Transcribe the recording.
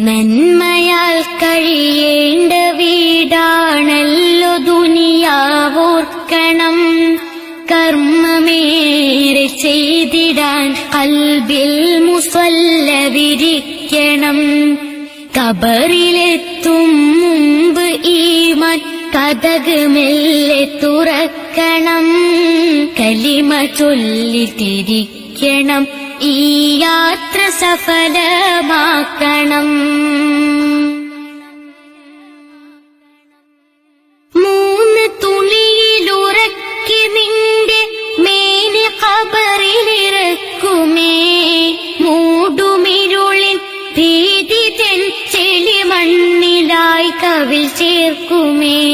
നന്മയാൽ കഴിയേണ്ട വീടാണല്ലോ ദുനിയാവോർക്കണം. കർമ്മമേറെ ചെയ്തിടാൻ കൽബിൽ മുസല്ല വിരിക്കണം കബറിലെത്തും മുമ്പ് ഈ കഥക് മെല്ലെ തുറക്കണം. കലിമ ചൊല്ലി തിരിക്കണം ഈ യാത്ര സഫലമാക്കണം. മൂന്ന് തുണിയിലുറക്കി നിന്റെ മേലെ കബറിലിറക്കുമേ മൂടുമിരുളിൻ ഭീതി തെൻ ചെളി മണ്ണിലായി കവിൽ ചേർക്കുമേ.